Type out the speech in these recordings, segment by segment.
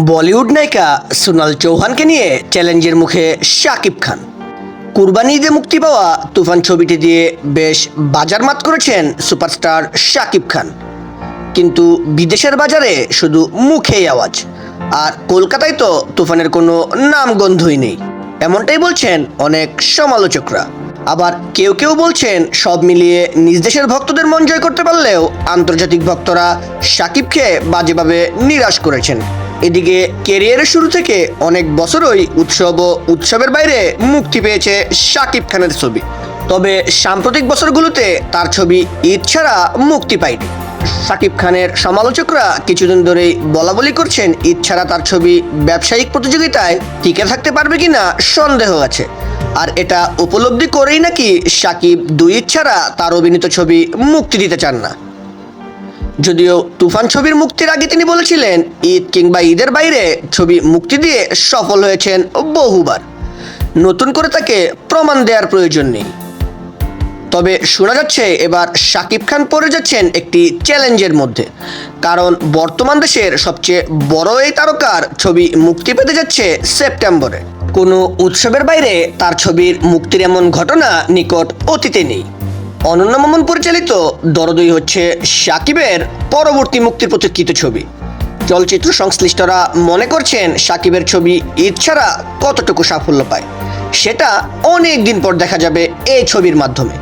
বলিউড নায়িকা সোনাল চৌহানকে নিয়ে চ্যালেঞ্জের মুখে শাকিব খান। কুরবানি ঈদে মুক্তি পাওয়া তুফান ছবিটি দিয়ে বেশ বাজারমাত করেছেন সুপারস্টার শাকিব খান। কিন্তু বিদেশের বাজারে শুধু মুখেই আওয়াজ, আর কলকাতায় তো তুফানের কোনো নামগন্ধই নেই। এমনটাই বলছেন অনেক সমালোচকরা। আবার কেউ কেউ বলছেন সব মিলিয়ে নিজ দেশের ভক্তদের মন জয় করতে পারলেও আন্তর্জাতিক ভক্তরা সাকিবকে বাজেভাবে নিরাশ করেছেন। এদিকে কেরিয়ারের শুরু থেকে অনেক বছরই উৎসব ও উৎসবের বাইরে মুক্তি পেয়েছে শাকিব খানের ছবি। তবে সাম্প্রতিক বছরগুলোতে তার ছবি ঈদ ছাড়া মুক্তি পায়নি। শাকিব খানের সমালোচকরা কিছুদিন ধরেই বলা বলি করছেন, ঈদ ছাড়া তার ছবি ব্যবসায়িক প্রতিযোগিতায় টিকে থাকতে পারবে কিনা সন্দেহ আছে। আর এটা উপলব্ধি করেই নাকি শাকিব দুই ছাড়া তার অভিনীত ছবি মুক্তি দিতে চান না। যদিও তুফান ছবির মুক্তির আগে তিনি বলেছিলেন, ঈদ কিংবা ঈদের বাইরে ছবি মুক্তি দিয়ে সফল হয়েছেন বহুবার। নতুন করে তাকে প্রমাণ দেওয়ার প্রয়োজন নেই। তবে শোনা যাচ্ছে এবার শাকিব খান পড়ে যাচ্ছেন একটি চ্যালেঞ্জের মধ্যে। কারণ বর্তমান দেশের সবচেয়ে বড় এই তারকার ছবি মুক্তি পেতে যাচ্ছে সেপ্টেম্বরে। কোনো উৎসবের বাইরে তার ছবির মুক্তির এমন ঘটনা নিকট অতীতে নেই। অনন্য মামুন পরিচালিত দরদই হচ্ছে সাকিবের পরবর্তী মুক্তির প্রতীক্ষিত ছবি। চলচ্চিত্র সংশ্লিষ্টরা মনে করছেন সাকিবের ছবি ঈদ ছাড়া কতটুকু সাফল্য পায়, সেটা অনেক দিন পর দেখা যাবে এই ছবির মাধ্যমে।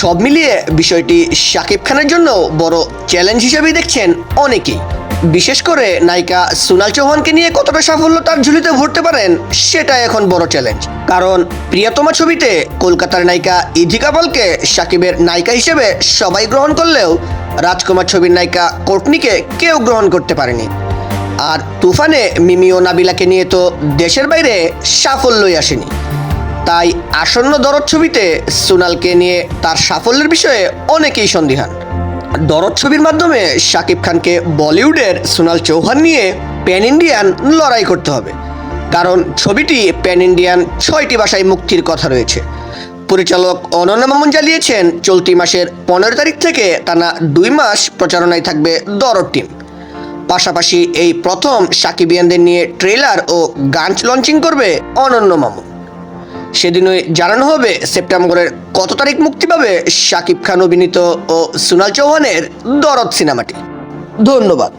সব মিলিয়ে বিষয়টি সাকিব খানের জন্য বড় চ্যালেঞ্জ হিসেবেই দেখছেন অনেকেই। বিশেষ করে নায়িকা সোনাল চৌহানকে নিয়ে কতটা সাফল্য তার ঝুলিতে ভরতে পারেন সেটা এখন বড় চ্যালেঞ্জ কারণ প্রিয়তমা ছবিতে কলকাতার নায়িকা ইধিকা পালকে সাকিবের নায়িকা হিসেবে সবাই গ্রহণ করলেও রাজকুমার ছবির নায়িকা কোর্টনিকে কেউ গ্রহণ করতে পারেনি। আর তুফানে মিমি ও নাবিলাকে নিয়ে তো দেশের বাইরে সাফল্যই আসেনি। তাই আসন্ন দরদ ছবিতে সোনালকে নিয়ে তার সাফল্যের বিষয়ে অনেকেই সন্দিহান। দরদ ছবির মাধ্যমে শাকিব খানকে বলিউডের সোনাল চৌহান নিয়ে প্যান ইন্ডিয়ান লড়াই করতে হবে। কারণ ছবিটি প্যান ইন্ডিয়ান ছয়টি ভাষায় মুক্তির কথা রয়েছে। পরিচালক অনন্য মামুন জানিয়েছেন, চলতি মাসের পনেরো তারিখ থেকে টানা দুই মাস প্রচারণায় থাকবে দরদ টিম। পাশাপাশি এই প্রথম সাকিবিয়ানদের নিয়ে ট্রেলার ও গান লঞ্চিং করবে অনন্য মামুন। সেদিনই জানানো হবে সেপ্টেম্বরের কত তারিখ মুক্তি পাবে শাকিব খান অভিনীত ও সোনাল চৌহানের দরদ সিনেমাটি। ধন্যবাদ।